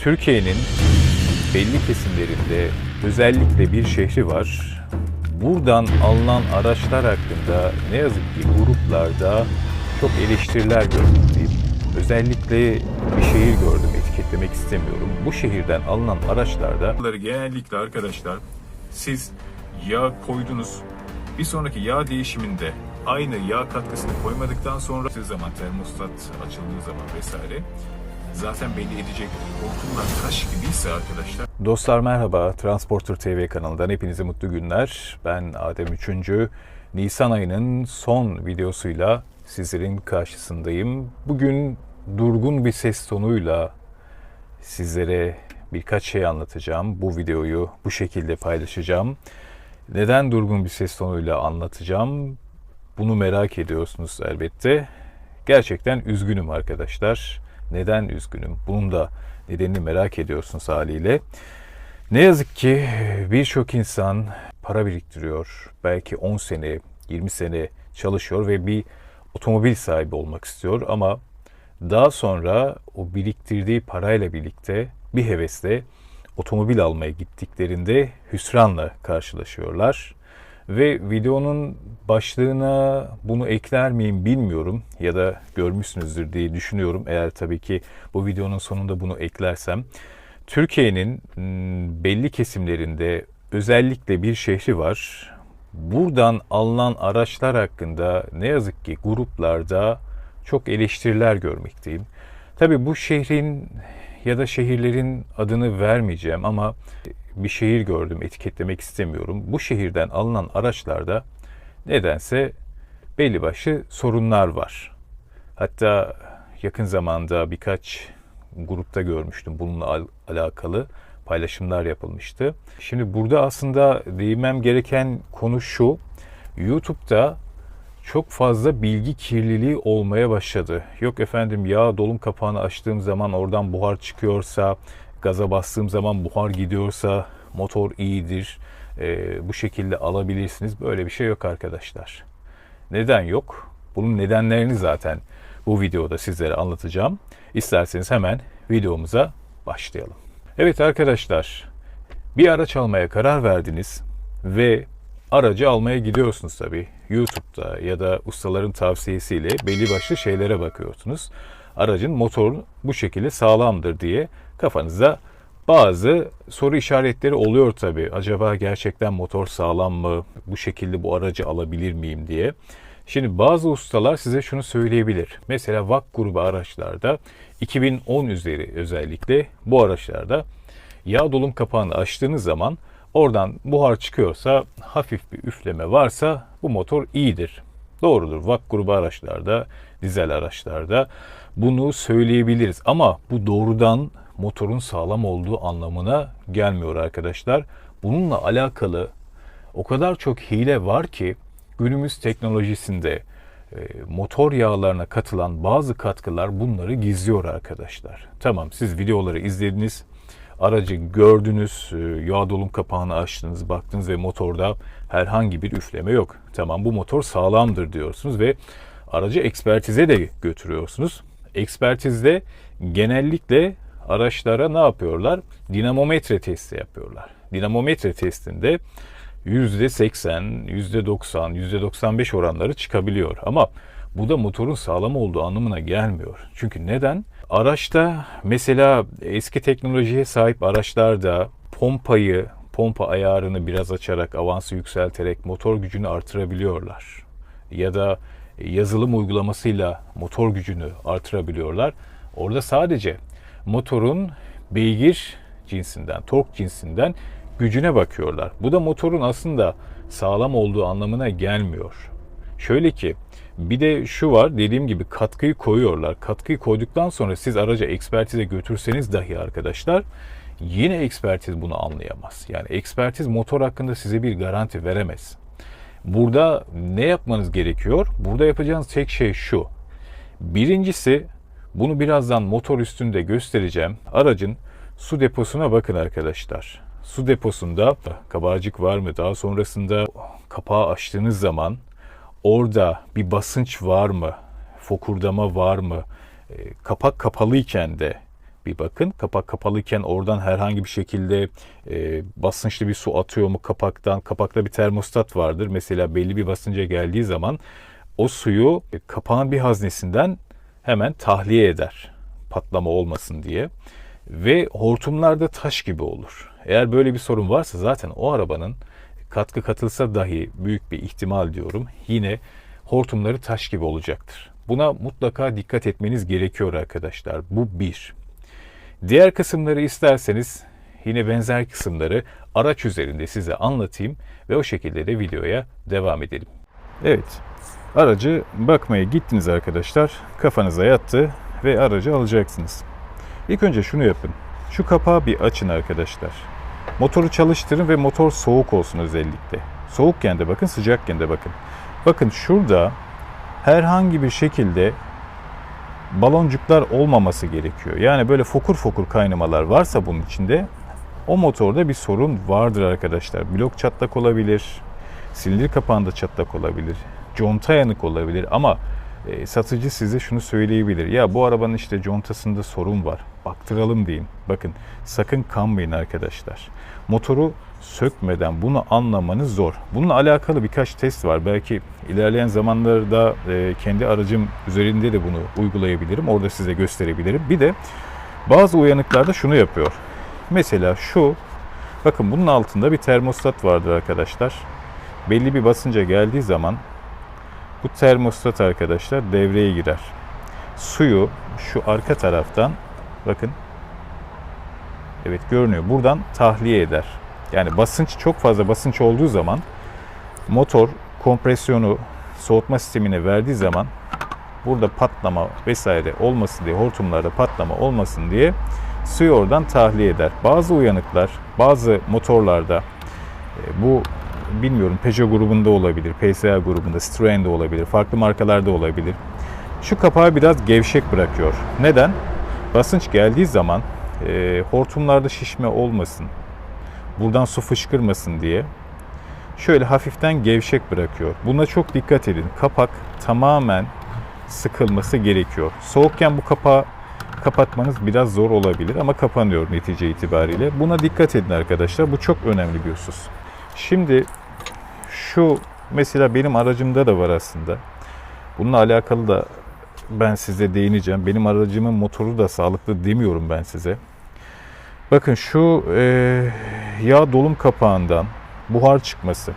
Türkiye'nin belli kesimlerinde özellikle bir şehri var. Buradan alınan araçlar hakkında ne yazık ki gruplarda çok eleştiriler görmekteyim. Özellikle bir şehir gördüm, etiketlemek istemiyorum. Bu şehirden alınan araçlarda genellikle arkadaşlar siz yağ koydunuz. Bir sonraki yağ değişiminde aynı yağ katkısını koymadıktan sonra zaman termostat açıldığı zaman vesaire zaten belli edecektir. Hortumlar taş gibiyse arkadaşlar Dostlar merhaba, Transporter TV kanalından hepinize mutlu günler. Ben Adem Üçüncü. Nisan ayının son videosuyla sizlerin karşısındayım. Bugün durgun bir ses tonuyla sizlere birkaç şey anlatacağım. Bu videoyu bu şekilde paylaşacağım. Neden durgun bir ses tonuyla anlatacağım? Bunu merak ediyorsunuz elbette. Gerçekten üzgünüm arkadaşlar. Neden üzgünüm? Bunun da nedenini merak ediyorsunuz haliyle. Ne yazık ki birçok insan para biriktiriyor. Belki 10 sene, 20 sene çalışıyor ve bir otomobil sahibi olmak istiyor ama daha sonra o biriktirdiği parayla birlikte bir hevesle otomobil almaya gittiklerinde hüsranla karşılaşıyorlar. Ve videonun başlığına bunu ekler miyim bilmiyorum ya da görmüşsünüzdür diye düşünüyorum. Eğer tabii ki bu videonun sonunda bunu eklersem. Türkiye'nin m, belli kesimlerinde özellikle bir şehri var. Buradan alınan araçlar hakkında ne yazık ki gruplarda çok eleştiriler görmekteyim. Tabii bu şehrin ya da şehirlerin adını vermeyeceğim ama bir şehir gördüm etiketlemek istemiyorum. Bu şehirden alınan araçlarda nedense belli başlı sorunlar var. Hatta yakın zamanda birkaç grupta görmüştüm bununla al- alakalı paylaşımlar yapılmıştı. Şimdi burada aslında değinmem gereken konu şu. YouTube'da çok fazla bilgi kirliliği olmaya başladı. Yok efendim yağ dolum kapağını açtığım zaman oradan buhar çıkıyorsa, gaza bastığım zaman buhar gidiyorsa motor iyidir. Ee, bu şekilde alabilirsiniz. Böyle bir şey yok arkadaşlar. Neden yok? Bunun nedenlerini zaten bu videoda sizlere anlatacağım. İsterseniz hemen videomuza başlayalım. Evet arkadaşlar, bir araç almaya karar verdiniz ve aracı almaya gidiyorsunuz tabii. YouTube'da ya da ustaların tavsiyesiyle belli başlı şeylere bakıyorsunuz. Aracın motoru bu şekilde sağlamdır diye kafanıza bazı soru işaretleri oluyor tabii. Acaba gerçekten motor sağlam mı? Bu şekilde bu aracı alabilir miyim diye. Şimdi bazı ustalar size şunu söyleyebilir. Mesela VAK grubu araçlarda 2010 üzeri özellikle bu araçlarda yağ dolum kapağını açtığınız zaman oradan buhar çıkıyorsa hafif bir üfleme varsa bu motor iyidir. Doğrudur. VAK grubu araçlarda, dizel araçlarda bunu söyleyebiliriz. Ama bu doğrudan motorun sağlam olduğu anlamına gelmiyor arkadaşlar. Bununla alakalı o kadar çok hile var ki günümüz teknolojisinde e, motor yağlarına katılan bazı katkılar bunları gizliyor arkadaşlar. Tamam siz videoları izlediniz, aracı gördünüz, e, yağ dolum kapağını açtınız, baktınız ve motorda herhangi bir üfleme yok. Tamam bu motor sağlamdır diyorsunuz ve aracı ekspertize de götürüyorsunuz. Ekspertizde genellikle araçlara ne yapıyorlar? Dinamometre testi yapıyorlar. Dinamometre testinde %80, %90, %95 oranları çıkabiliyor. Ama bu da motorun sağlam olduğu anlamına gelmiyor. Çünkü neden? Araçta mesela eski teknolojiye sahip araçlarda pompayı, pompa ayarını biraz açarak, avansı yükselterek motor gücünü artırabiliyorlar. Ya da yazılım uygulamasıyla motor gücünü artırabiliyorlar. Orada sadece motorun beygir cinsinden, tork cinsinden gücüne bakıyorlar. Bu da motorun aslında sağlam olduğu anlamına gelmiyor. Şöyle ki bir de şu var dediğim gibi katkıyı koyuyorlar. Katkıyı koyduktan sonra siz araca ekspertize götürseniz dahi arkadaşlar yine ekspertiz bunu anlayamaz. Yani ekspertiz motor hakkında size bir garanti veremez. Burada ne yapmanız gerekiyor? Burada yapacağınız tek şey şu. Birincisi bunu birazdan motor üstünde göstereceğim. Aracın su deposuna bakın arkadaşlar. Su deposunda kabarcık var mı? Daha sonrasında kapağı açtığınız zaman orada bir basınç var mı? Fokurdama var mı? E, Kapak kapalıyken de bir bakın. Kapak kapalıyken oradan herhangi bir şekilde e, basınçlı bir su atıyor mu kapaktan? Kapakta bir termostat vardır. Mesela belli bir basınca geldiği zaman o suyu e, kapağın bir haznesinden hemen tahliye eder. Patlama olmasın diye. Ve hortumlarda taş gibi olur. Eğer böyle bir sorun varsa zaten o arabanın katkı katılsa dahi büyük bir ihtimal diyorum yine hortumları taş gibi olacaktır. Buna mutlaka dikkat etmeniz gerekiyor arkadaşlar. Bu bir. Diğer kısımları isterseniz yine benzer kısımları araç üzerinde size anlatayım ve o şekilde de videoya devam edelim. Evet, aracı bakmaya gittiniz arkadaşlar. Kafanıza yattı ve aracı alacaksınız. İlk önce şunu yapın. Şu kapağı bir açın arkadaşlar. Motoru çalıştırın ve motor soğuk olsun özellikle. Soğukken de bakın, sıcakken de bakın. Bakın şurada herhangi bir şekilde baloncuklar olmaması gerekiyor. Yani böyle fokur fokur kaynamalar varsa bunun içinde o motorda bir sorun vardır arkadaşlar. Blok çatlak olabilir, silindir kapağında çatlak olabilir, conta yanık olabilir ama e, satıcı size şunu söyleyebilir. Ya bu arabanın işte contasında sorun var. Baktıralım deyin. Bakın sakın kanmayın arkadaşlar. Motoru sökmeden bunu anlamanız zor. Bununla alakalı birkaç test var. Belki ilerleyen zamanlarda e, kendi aracım üzerinde de bunu uygulayabilirim. Orada size gösterebilirim. Bir de bazı uyanıklarda şunu yapıyor. Mesela şu bakın bunun altında bir termostat vardır arkadaşlar. Belli bir basınca geldiği zaman bu termostat arkadaşlar devreye girer. Suyu şu arka taraftan bakın evet görünüyor. Buradan tahliye eder. Yani basınç çok fazla basınç olduğu zaman motor kompresyonu soğutma sistemine verdiği zaman burada patlama vesaire olmasın diye hortumlarda patlama olmasın diye suyu oradan tahliye eder. Bazı uyanıklar bazı motorlarda e, bu bilmiyorum Peugeot grubunda olabilir, PSA grubunda, Citroen'de olabilir, farklı markalarda olabilir. Şu kapağı biraz gevşek bırakıyor. Neden? Basınç geldiği zaman e, hortumlarda şişme olmasın, buradan su fışkırmasın diye şöyle hafiften gevşek bırakıyor. Buna çok dikkat edin. Kapak tamamen sıkılması gerekiyor. Soğukken bu kapağı kapatmanız biraz zor olabilir ama kapanıyor netice itibariyle. Buna dikkat edin arkadaşlar. Bu çok önemli bir husus. Şimdi şu mesela benim aracımda da var aslında. Bununla alakalı da ben size değineceğim. Benim aracımın motoru da sağlıklı demiyorum ben size. Bakın şu e, yağ dolum kapağından buhar çıkması.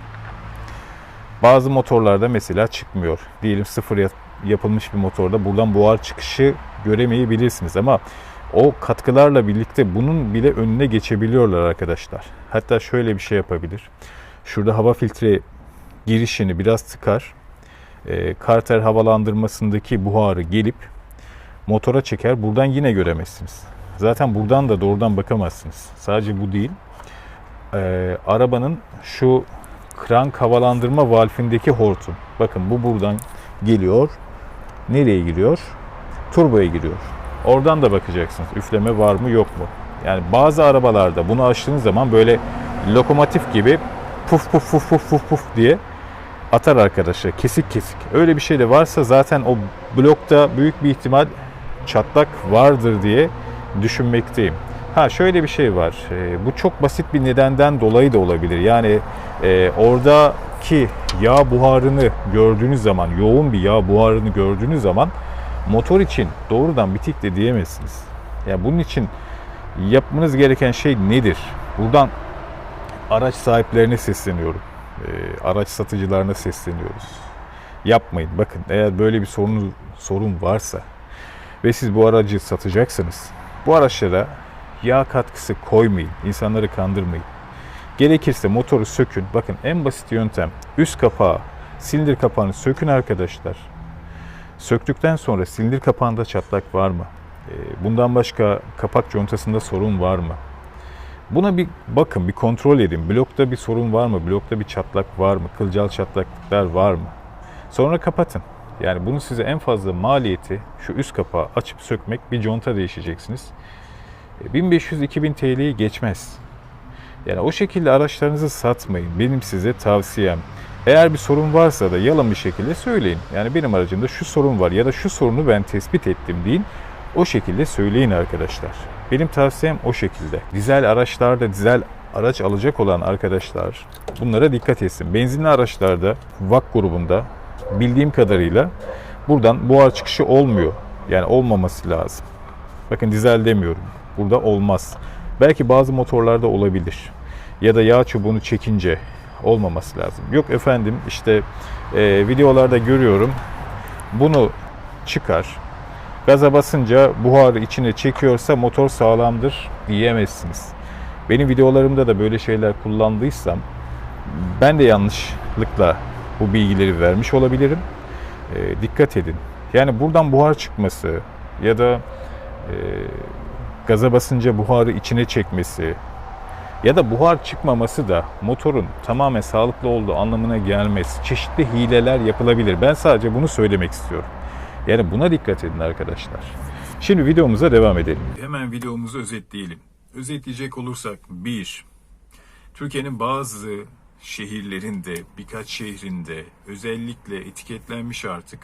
Bazı motorlarda mesela çıkmıyor. Diyelim sıfır yap- yapılmış bir motorda buradan buhar çıkışı göremeyebilirsiniz ama o katkılarla birlikte bunun bile önüne geçebiliyorlar arkadaşlar. Hatta şöyle bir şey yapabilir. Şurada hava filtre girişini biraz tıkar. E, karter havalandırmasındaki buharı gelip motora çeker. Buradan yine göremezsiniz. Zaten buradan da doğrudan bakamazsınız. Sadece bu değil. E, arabanın şu krank havalandırma valfindeki hortum. Bakın bu buradan geliyor. Nereye giriyor? Turboya giriyor. Oradan da bakacaksınız. Üfleme var mı yok mu? Yani bazı arabalarda bunu açtığınız zaman böyle lokomotif gibi puf puf puf puf puf puf diye atar arkadaşlar. Kesik kesik. Öyle bir şey de varsa zaten o blokta büyük bir ihtimal çatlak vardır diye düşünmekteyim. Ha şöyle bir şey var. Ee, bu çok basit bir nedenden dolayı da olabilir. Yani e, oradaki yağ buharını gördüğünüz zaman, yoğun bir yağ buharını gördüğünüz zaman motor için doğrudan bitik de diyemezsiniz. Yani bunun için yapmanız gereken şey nedir? Buradan araç sahiplerine sesleniyorum. Ee, araç satıcılarına sesleniyoruz. Yapmayın. Bakın eğer böyle bir sorun sorun varsa ve siz bu aracı satacaksınız. Bu araçlara yağ katkısı koymayın. İnsanları kandırmayın. Gerekirse motoru sökün. Bakın en basit yöntem üst kapağı, silindir kapağını sökün arkadaşlar. Söktükten sonra silindir kapağında çatlak var mı? Ee, Bundan başka kapak contasında sorun var mı? Buna bir bakın, bir kontrol edin. Blokta bir sorun var mı? Blokta bir çatlak var mı? Kılcal çatlaklıklar var mı? Sonra kapatın. Yani bunu size en fazla maliyeti şu üst kapağı açıp sökmek bir conta değişeceksiniz. E, 1500-2000 TL'yi geçmez. Yani o şekilde araçlarınızı satmayın. Benim size tavsiyem. Eğer bir sorun varsa da yalan bir şekilde söyleyin. Yani benim aracımda şu sorun var ya da şu sorunu ben tespit ettim deyin. O şekilde söyleyin arkadaşlar. Benim tavsiyem o şekilde. Dizel araçlarda dizel araç alacak olan arkadaşlar bunlara dikkat etsin. Benzinli araçlarda VAK grubunda bildiğim kadarıyla buradan buhar çıkışı olmuyor. Yani olmaması lazım. Bakın dizel demiyorum. Burada olmaz. Belki bazı motorlarda olabilir. Ya da yağ çubuğunu çekince olmaması lazım. Yok efendim işte e, videolarda görüyorum. Bunu çıkar. Gaza basınca buharı içine çekiyorsa motor sağlamdır diyemezsiniz. Benim videolarımda da böyle şeyler kullandıysam ben de yanlışlıkla bu bilgileri vermiş olabilirim. E, dikkat edin. Yani buradan buhar çıkması ya da e, gaza basınca buharı içine çekmesi ya da buhar çıkmaması da motorun tamamen sağlıklı olduğu anlamına gelmez. Çeşitli hileler yapılabilir. Ben sadece bunu söylemek istiyorum. Yani buna dikkat edin arkadaşlar. Şimdi videomuza devam edelim. Hemen videomuzu özetleyelim. Özetleyecek olursak 1. Türkiye'nin bazı şehirlerinde, birkaç şehrinde özellikle etiketlenmiş artık.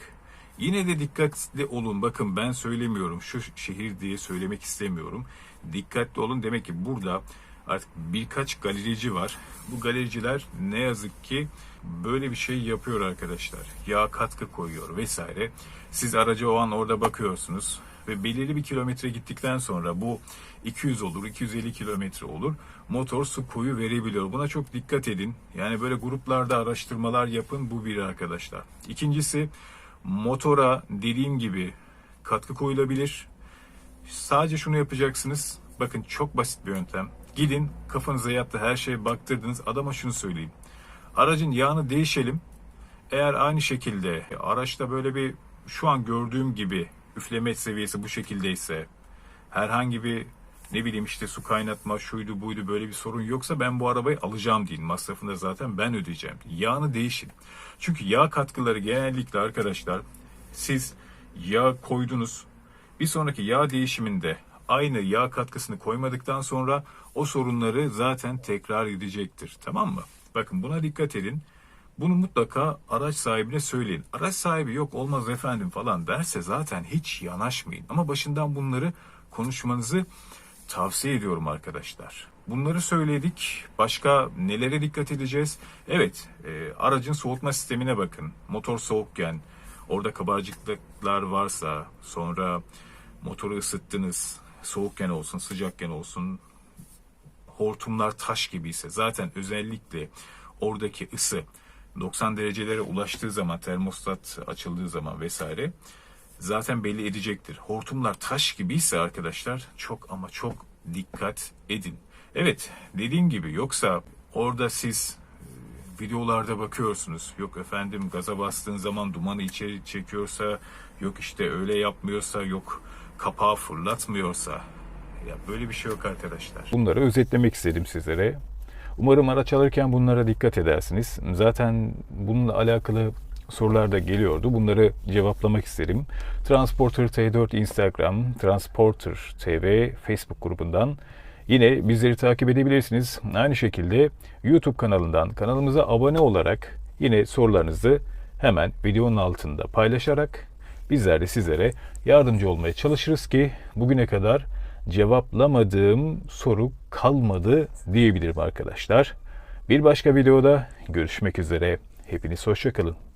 Yine de dikkatli olun. Bakın ben söylemiyorum. Şu şehir diye söylemek istemiyorum. Dikkatli olun. Demek ki burada artık birkaç galerici var. Bu galericiler ne yazık ki böyle bir şey yapıyor arkadaşlar. Yağ katkı koyuyor vesaire. Siz araca o an orada bakıyorsunuz ve belirli bir kilometre gittikten sonra bu 200 olur, 250 kilometre olur. Motor su koyu verebiliyor. Buna çok dikkat edin. Yani böyle gruplarda araştırmalar yapın. Bu bir arkadaşlar. İkincisi motora dediğim gibi katkı koyulabilir. Sadece şunu yapacaksınız. Bakın çok basit bir yöntem. Gidin kafanıza yattı her şeye baktırdınız. Adama şunu söyleyeyim. Aracın yağını değişelim. Eğer aynı şekilde araçta böyle bir şu an gördüğüm gibi üfleme seviyesi bu şekildeyse herhangi bir ne bileyim işte su kaynatma şuydu buydu böyle bir sorun yoksa ben bu arabayı alacağım deyin. Masrafını da zaten ben ödeyeceğim. Yağını değişin. Çünkü yağ katkıları genellikle arkadaşlar siz yağ koydunuz. Bir sonraki yağ değişiminde aynı yağ katkısını koymadıktan sonra o sorunları zaten tekrar edecektir. Tamam mı? Bakın buna dikkat edin. Bunu mutlaka araç sahibine söyleyin. Araç sahibi yok olmaz efendim falan derse zaten hiç yanaşmayın. Ama başından bunları konuşmanızı tavsiye ediyorum arkadaşlar. Bunları söyledik. Başka nelere dikkat edeceğiz? Evet, e, aracın soğutma sistemine bakın. Motor soğukken, orada kabarcıklar varsa, sonra motoru ısıttınız, soğukken olsun, sıcakken olsun, hortumlar taş gibiyse zaten özellikle oradaki ısı 90 derecelere ulaştığı zaman termostat açıldığı zaman vesaire zaten belli edecektir. Hortumlar taş gibiyse arkadaşlar çok ama çok dikkat edin. Evet dediğim gibi yoksa orada siz e, videolarda bakıyorsunuz. Yok efendim gaza bastığın zaman dumanı içeri çekiyorsa, yok işte öyle yapmıyorsa, yok kapağı fırlatmıyorsa. Ya böyle bir şey yok arkadaşlar. Bunları özetlemek istedim sizlere. Umarım araç alırken bunlara dikkat edersiniz. Zaten bununla alakalı sorular da geliyordu. Bunları cevaplamak isterim. Transporter T4 Instagram, Transporter TV Facebook grubundan yine bizleri takip edebilirsiniz. Aynı şekilde YouTube kanalından kanalımıza abone olarak yine sorularınızı hemen videonun altında paylaşarak bizler de sizlere yardımcı olmaya çalışırız ki bugüne kadar cevaplamadığım soru kalmadı diyebilirim arkadaşlar. Bir başka videoda görüşmek üzere. Hepiniz hoşçakalın.